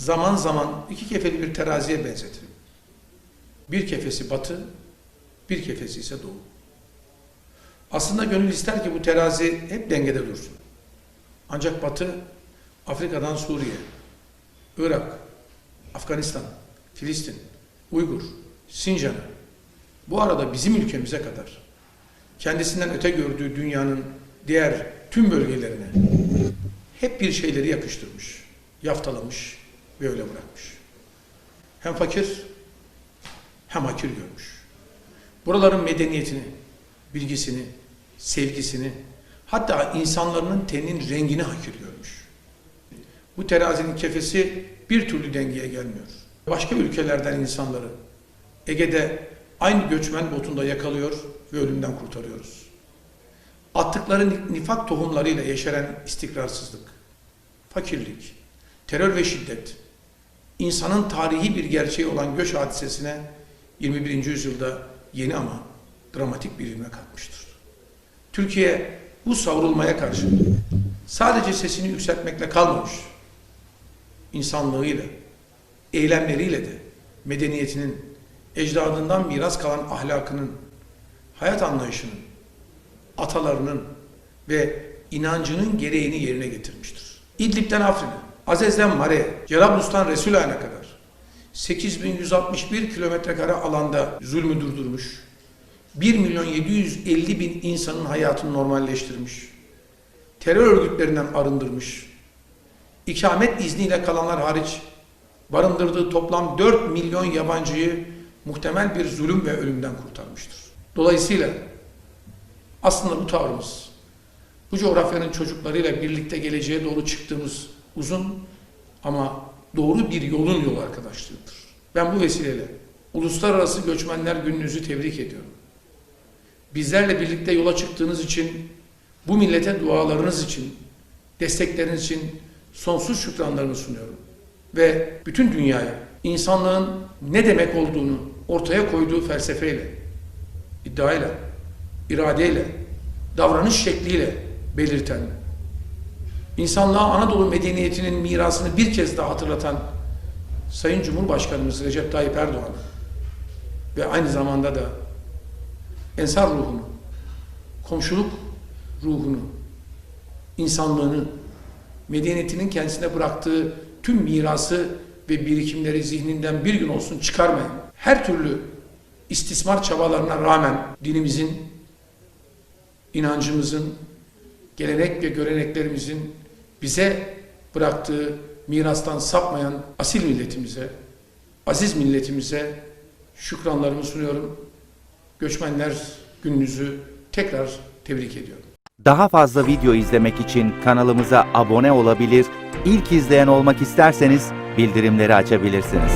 zaman zaman iki kefeli bir teraziye benzetirim. Bir kefesi batı, bir kefesi ise doğu. Aslında gönül ister ki bu terazi hep dengede dursun. Ancak batı Afrika'dan Suriye, Irak, Afganistan, Filistin, Uygur, Sincan'a, bu arada bizim ülkemize kadar kendisinden öte gördüğü dünyanın diğer tüm bölgelerine hep bir şeyleri yakıştırmış, yaftalamış ve öyle bırakmış. Hem fakir hem hakir görmüş. Buraların medeniyetini, bilgisini, sevgisini, hatta insanların teninin rengini hakir görmüş. Bu terazinin kefesi bir türlü dengeye gelmiyor. Başka ülkelerden insanları Ege'de aynı göçmen botunda yakalıyor ve ölümden kurtarıyoruz. Attıkları nifak tohumlarıyla yeşeren istikrarsızlık, fakirlik, terör ve şiddet, insanın tarihi bir gerçeği olan göç hadisesine 21. yüzyılda yeni ama dramatik bir ivme katmıştır. Türkiye bu savrulmaya karşı sadece sesini yükseltmekle kalmamış, insanlığıyla, eylemleriyle de medeniyetinin, ecdadından miras kalan ahlakının, hayat anlayışının, atalarının ve inancının gereğini yerine getirmiştir. İdlib'den Afrin'e, Azez'den Mare'ye, Cerablus'tan Resulay'ına kadar 8161 kilometre kare alanda zulmü durdurmuş, 1 milyon 750 bin insanın hayatını normalleştirmiş, terör örgütlerinden arındırmış, ikamet izniyle kalanlar hariç barındırdığı toplam 4 milyon yabancıyı muhtemel bir zulüm ve ölümden kurtarmıştır. Dolayısıyla aslında bu tavrımız, bu coğrafyanın çocuklarıyla birlikte geleceğe doğru çıktığımız uzun ama doğru bir yolun yol arkadaşlığıdır. Ben bu vesileyle Uluslararası Göçmenler Gününüzü tebrik ediyorum. Bizlerle birlikte yola çıktığınız için, bu millete dualarınız için, destekleriniz için sonsuz şükranlarımı sunuyorum. Ve bütün dünyaya insanlığın ne demek olduğunu ortaya koyduğu felsefeyle, iddiayla, iradeyle, davranış şekliyle belirten, insanlığa Anadolu medeniyetinin mirasını bir kez daha hatırlatan Sayın Cumhurbaşkanımız Recep Tayyip Erdoğan ve aynı zamanda da ensar ruhunu, komşuluk ruhunu, insanlığını, medeniyetinin kendisine bıraktığı tüm mirası ve birikimleri zihninden bir gün olsun çıkarmayan, her türlü istismar çabalarına rağmen dinimizin, inancımızın, gelenek ve göreneklerimizin bize bıraktığı mirastan sapmayan asil milletimize, aziz milletimize şükranlarımı sunuyorum. Göçmenler gününüzü tekrar tebrik ediyorum. Daha fazla video izlemek için kanalımıza abone olabilir, ilk izleyen olmak isterseniz bildirimleri açabilirsiniz.